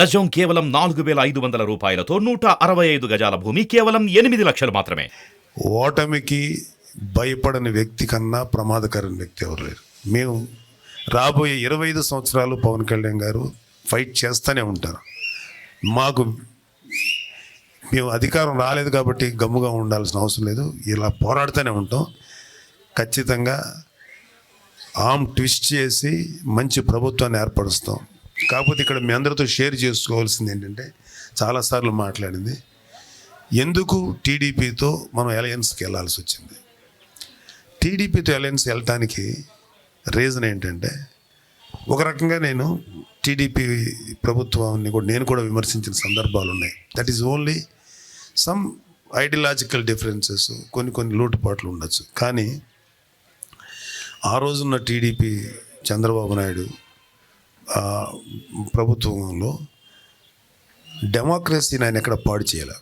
గజం కేవలం నాలుగు వేల ఐదు వందల రూపాయలతో నూట అరవై ఐదు గజాల భూమి కేవలం ఎనిమిది లక్షలు మాత్రమే. ఓటమికి భయపడని వ్యక్తి కన్నా ప్రమాదకరమైన వ్యక్తి ఎవరు లేరు. మేము రాబోయే ఇరవై ఐదు సంవత్సరాలు పవన్ కళ్యాణ్ గారు ఫైట్ చేస్తూనే ఉంటారు. మాకు మేము అధికారం రాలేదు కాబట్టి గమ్ముగా ఉండాల్సిన అవసరం లేదు. ఇలా పోరాడుతూనే ఉంటాం. ఖచ్చితంగా ఆమ్ ట్విస్ట్ చేసి మంచి ప్రభుత్వాన్ని ఏర్పరుస్తాం. కాకపోతే ఇక్కడ మీ అందరితో షేర్ చేసుకోవాల్సింది ఏంటంటే చాలాసార్లు మాట్లాడింది. ఎందుకు టీడీపీతో మనం అలయన్స్కి వెళ్ళాల్సి వచ్చింది? టీడీపీతో అలయన్స్ వెళ్ళటానికి రీజన్ ఏంటంటే ఒక రకంగా నేను టీడీపీ ప్రభుత్వాన్ని కూడా నేను కూడా విమర్శించిన సందర్భాలు ఉన్నాయి. That is only some ideological differences కొన్ని కొన్ని లోటుపాట్లు ఉండొచ్చు. కానీ ఆ రోజున్న టీడీపీ చంద్రబాబు నాయుడు ప్రభుత్వంలో డెమోక్రసీని ఆయన ఎక్కడ పాడు చేయాలి?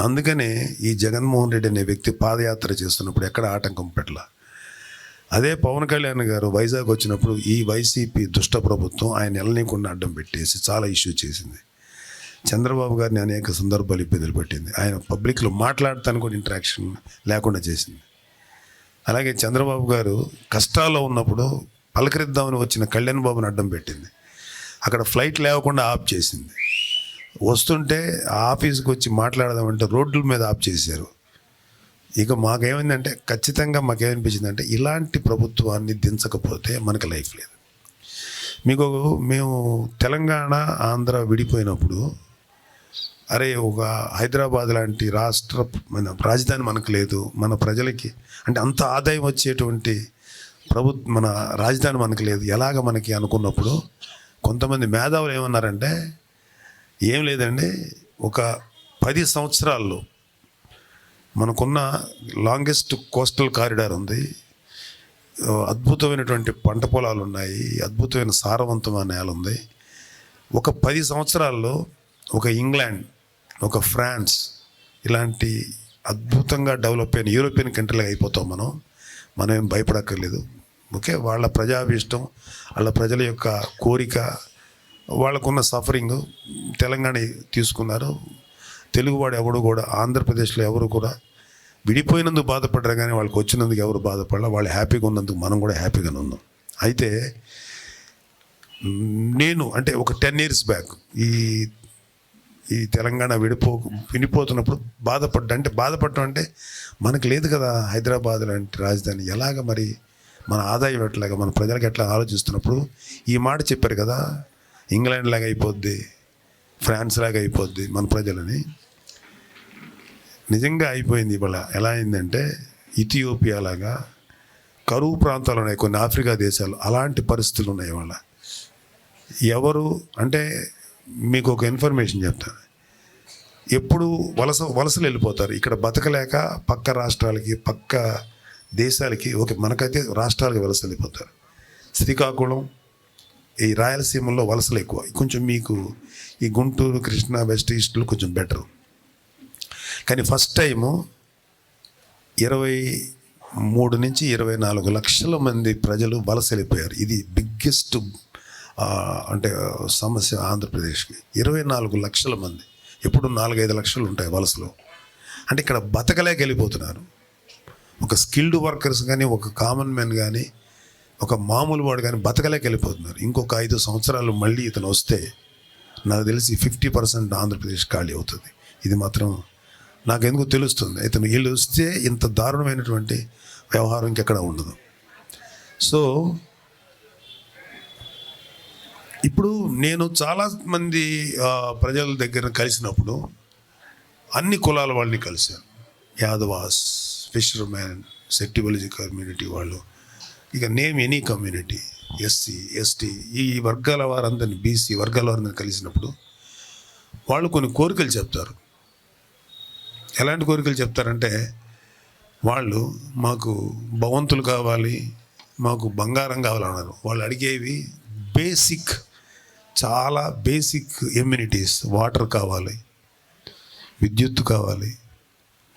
అందుకనే ఈ జగన్మోహన్ రెడ్డి అనే వ్యక్తి పాదయాత్ర చేస్తున్నప్పుడు ఎక్కడ ఆటంకం పెట్టల? అదే పవన్ కళ్యాణ్ గారు వైజాగ్ వచ్చినప్పుడు ఈ వైసీపీ దుష్ట ప్రభుత్వం ఆయన ఎల్లనీకుండా అడ్డం పెట్టేసి చాలా ఇష్యూ చేసింది. చంద్రబాబు గారిని అనేక సందర్భాలు ఇబ్బందులు పెట్టింది. ఆయన పబ్లిక్లో మాట్లాడటానికి కూడా ఇంటరాక్షన్ లేకుండా చేసింది. అలాగే చంద్రబాబు గారు కష్టాల్లో ఉన్నప్పుడు పలకరిద్దామని వచ్చిన కళ్యాణ్ బాబుని అడ్డం పెట్టింది. అక్కడ ఫ్లైట్ లేవకుండా ఆఫ్ చేసింది. వస్తుంటే ఆ ఆఫీస్కి వచ్చి మాట్లాడదామంటే రోడ్ల మీద ఆఫ్ చేశారు. ఇక మాకేమైందంటే ఖచ్చితంగా మాకేమనిపించిందంటే ఇలాంటి ప్రభుత్వాన్ని దించకపోతే మనకి లైఫ్ లేదు. మీకు మేము తెలంగాణ ఆంధ్ర విడిపోయినప్పుడు అరే ఒక హైదరాబాద్ లాంటి రాష్ట్ర మన రాజధాని మనకు లేదు. మన ప్రజలకి అంటే అంత ఆదాయం వచ్చేటువంటి ప్రభు మన రాజధాని మనకి లేదు. ఎలాగ మనకి అనుకున్నప్పుడు కొంతమంది మేధావులు ఏమన్నారంటే ఏం లేదండి ఒక పది సంవత్సరాల్లో మనకున్న లాంగెస్ట్ కోస్టల్ కారిడార్ ఉంది. అద్భుతమైనటువంటి పంట పొలాలు ఉన్నాయి. అద్భుతమైన సారవంతమైన నేల ఉంది. ఒక పది సంవత్సరాల్లో ఒక ఇంగ్లాండ్ ఒక ఫ్రాన్స్ ఇలాంటి అద్భుతంగా డెవలప్ అయిన యూరోపియన్ కంట్రీలకు అయిపోతాం మనం. మనం ఏం భయపడక్కర్లేదు. ఓకే వాళ్ళ ప్రజాభీష్టం వాళ్ళ ప్రజల యొక్క కోరిక వాళ్ళకున్న సఫరింగ్ తెలంగాణ తీసుకున్నారు. తెలుగువాడు ఎవడు కూడా ఆంధ్రప్రదేశ్లో ఎవరు కూడా విడిపోయినందుకు బాధపడరు కానీ వాళ్ళకి వచ్చినందుకు ఎవరు బాధపడలే వాళ్ళు హ్యాపీగా ఉన్నందుకు మనం కూడా హ్యాపీగానే ఉన్నాం. అయితే నేను అంటే ఒక టెన్ ఇయర్స్ బ్యాక్ ఈ ఈ తెలంగాణ విడిపో విడిపోతున్నప్పుడు బాధపడ్డా అంటే బాధపడటం అంటే మనకు లేదు కదా హైదరాబాద్ లాంటి రాజధాని ఎలాగ మరి మన ఆదాయం ఎట్లాగా మన ప్రజలకు ఎట్లా ఆలోచిస్తున్నప్పుడు ఈ మాట చెప్పారు కదా ఇంగ్లాండ్ లాగా అయిపోద్ది ఫ్రాన్స్ లాగా అయిపోద్ది మన ప్రజలని. నిజంగా అయిపోయింది ఇవాళ. ఎలా అయిందంటే ఇథియోపియా లాగా కరువు ప్రాంతాలు ఉన్నాయి కొన్ని ఆఫ్రికా దేశాలు అలాంటి పరిస్థితులు ఉన్నాయి ఇవాళ. ఎవరు అంటే మీకు ఒక ఇన్ఫర్మేషన్ చెప్తాను. ఎప్పుడు వలస వలసలు వెళ్ళిపోతారు. ఇక్కడ బతకలేక పక్క రాష్ట్రాలకి పక్క దేశాలకి ఓకే మనకైతే రాష్ట్రాలకు వలస వెళ్ళిపోతారు. శ్రీకాకుళం ఈ రాయలసీమలో వలసలు ఎక్కువ. కొంచెం మీకు ఈ గుంటూరు కృష్ణా వెస్ట్ ఈస్ట్లో కొంచెం బెటర్. కానీ ఫస్ట్ టైము ఇరవై మూడు నుంచి ఇరవై నాలుగు లక్షల మంది ప్రజలు వలస వెళ్ళిపోయారు. ఇది బిగ్గెస్ట్ అంటే సమస్య ఆంధ్రప్రదేశ్కి. ఇరవై నాలుగు లక్షల మంది. ఎప్పుడు నాలుగైదు లక్షలు ఉంటాయి వలసలో. అంటే ఇక్కడ బతకలేక వెళ్ళిపోతున్నారు. ఒక స్కిల్డ్ వర్కర్స్ కానీ ఒక కామన్ మ్యాన్ కానీ ఒక మామూలు వాడు కానీ బతకలేక వెళ్ళిపోతున్నారు. ఇంకొక ఐదు సంవత్సరాలు మళ్ళీ ఇతను వస్తే నాకు తెలిసి ఫిఫ్టీ పర్సెంట్ ఆంధ్రప్రదేశ్ ఖాళీ అవుతుంది. ఇది మాత్రం నాకెందుకు తెలుస్తుంది. ఇతను వీళ్ళు వస్తే ఇంత దారుణమైనటువంటి వ్యవహారం ఇంకెక్కడ ఉండదు. సో ఇప్పుడు నేను చాలా మంది ప్రజల దగ్గర కలిసినప్పుడు అన్ని కులాల వాళ్ళని కలిశాను. యాదవాస్ ఫిషర్మ్యాన్ సెట్టిబలిజీ కమ్యూనిటీ వాళ్ళు. ఇక name any community SC ST ఈ వర్గాల వారందరినీ బీసీ వర్గాల వారందరినీ కలిసినప్పుడు వాళ్ళు కొన్ని కోరికలు చెప్తారు. ఎలాంటి కోరికలు చెప్తారంటే వాళ్ళు మాకు భవంతులు కావాలి మాకు బంగారం కావాలన్నారు. వాళ్ళు అడిగేవి బేసిక్ చాలా బేసిక్ ఎమ్యూనిటీస్ వాటర్ కావాలి విద్యుత్ కావాలి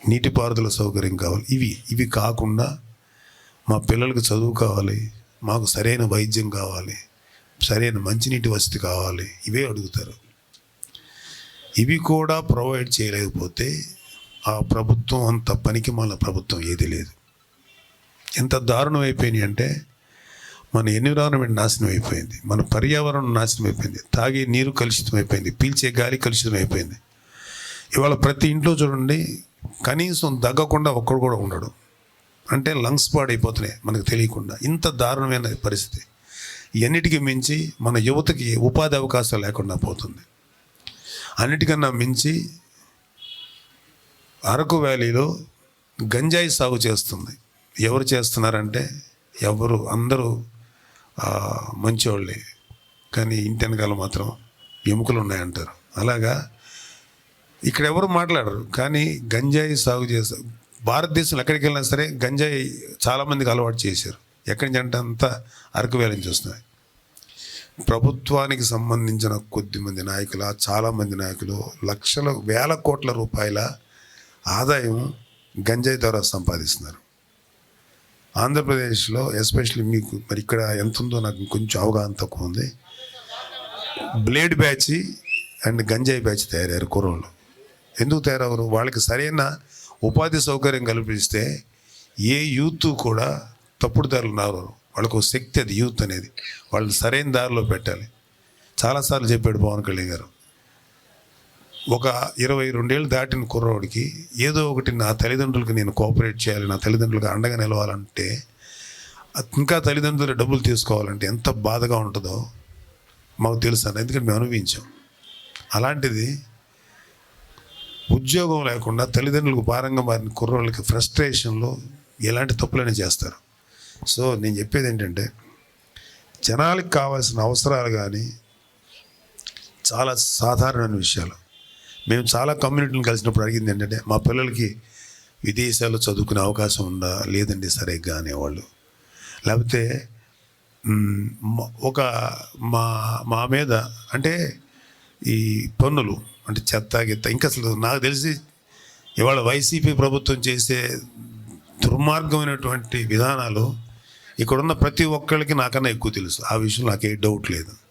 నీటిపారుదల సౌకర్యం కావాలి. ఇవి ఇవి కాకుండా మా పిల్లలకు చదువు కావాలి మాకు సరైన వైద్యం కావాలి సరైన మంచినీటి వసతి కావాలి ఇవే అడుగుతారు. ఇవి కూడా ప్రొవైడ్ చేయలేకపోతే ఆ ప్రభుత్వం అంత పనికి మన ప్రభుత్వం ఏది లేదు. ఎంత దారుణం అయిపోయినాయి అంటే మన ఎన్విరాన్మెంట్ నాశనం అయిపోయింది మన పర్యావరణం నాశనం అయిపోయింది తాగే నీరు కలుషితం అయిపోయింది పీల్చే గాలి కలుషితం అయిపోయింది. ఇవాళ ప్రతి ఇంట్లో చూడండి కనీసం దగ్గకుండా ఒక్కడు కూడా ఉండడు. అంటే లంగ్స్ పాడైపోతున్నాయి మనకు తెలియకుండా. ఇంత దారుణమైన పరిస్థితి. ఎన్నిటికి మించి మన యువతకి ఉపాధి అవకాశాలు లేకుండా పోతుంది. అన్నిటికన్నా మించి అరకు వ్యాలీలో గంజాయి సాగు చేస్తుంది. ఎవరు చేస్తున్నారంటే ఎవరు అందరూ మంచోళ్ళే. కానీ ఇంటి వెనకాల మాత్రం ఎముకలు ఉన్నాయంటారు. అలాగా ఇక్కడ ఎవరు మాట్లాడరు. కానీ గంజాయి సాగు చేస్తారు భారతదేశంలో ఎక్కడికి వెళ్ళినా సరే గంజాయి చాలామందికి అలవాటు చేశారు. ఎక్కడి నుంచి అంటే అంతా అరకు వేలం నుంచి వస్తున్నాయి. ప్రభుత్వానికి సంబంధించిన కొద్ది మంది నాయకులు చాలామంది నాయకులు లక్షల వేల కోట్ల రూపాయల ఆదాయం గంజాయి ద్వారా సంపాదిస్తున్నారు. ఆంధ్రప్రదేశ్లో ఎస్పెషల్లీ మీకు మరి ఇక్కడ ఎంత ఉందో నాకు కొంచెం అవగాహన తక్కువ ఉంది. బ్లేడ్ బ్యాచ్ అండ్ గంజాయి బ్యాచ్ తయారయ్యారు కుర్రోళ్ళు. ఎందుకు తయారవరు వాళ్ళకి సరైన ఉపాధి సౌకర్యం కల్పిస్తే ఏ యూత్ కూడా తప్పుడు దారులు నారు వాళ్ళకు ఒక శక్తి అది యూత్ అనేది. వాళ్ళని సరైన దారిలో పెట్టాలి. చాలాసార్లు చెప్పాడు పవన్ కళ్యాణ్ గారు. ఒక ఇరవై రెండేళ్ళు దాటిన కుర్రోడికి ఏదో ఒకటి నా తల్లిదండ్రులకు నేను కోఆపరేట్ చేయాలి నా తల్లిదండ్రులకు అండగా నిలవాలంటే ఇంకా తల్లిదండ్రులు డబ్బులు తీసుకోవాలంటే ఎంత బాధగా ఉంటుందో మాకు తెలుసు ఎందుకంటే మేము అనుభవించాం. అలాంటిది ఉద్యోగం లేకుండా తల్లిదండ్రులకు భారంగా మారిన కుర్రోళ్ళకి ఫ్రస్ట్రేషన్లో ఎలాంటి తప్పులైనా చేస్తారు. సో నేను చెప్పేది ఏంటంటే జనాలకు కావాల్సిన అవసరాలు కానీ చాలా సాధారణమైన విషయాలు. మేము చాలా కమ్యూనిటీని కలిసినప్పుడు అడిగింది ఏంటంటే మా పిల్లలకి విదేశాల్లో చదువుకునే అవకాశం ఉందా? లేదండి సరిగ్గా అనేవాళ్ళు. లేకపోతే ఒక మా మా మీద అంటే ఈ పన్నులు అంటే చెత్త గిత్త ఇంకా అసలు నాకు తెలిసి ఇవాళ వైసీపీ ప్రభుత్వం చేసే దుర్మార్గమైనటువంటి విధానాలు ఇక్కడున్న ప్రతి ఒక్కళ్ళకి నాకన్నా ఎక్కువ తెలుసు. ఆ విషయం నాకే డౌట్ లేదు.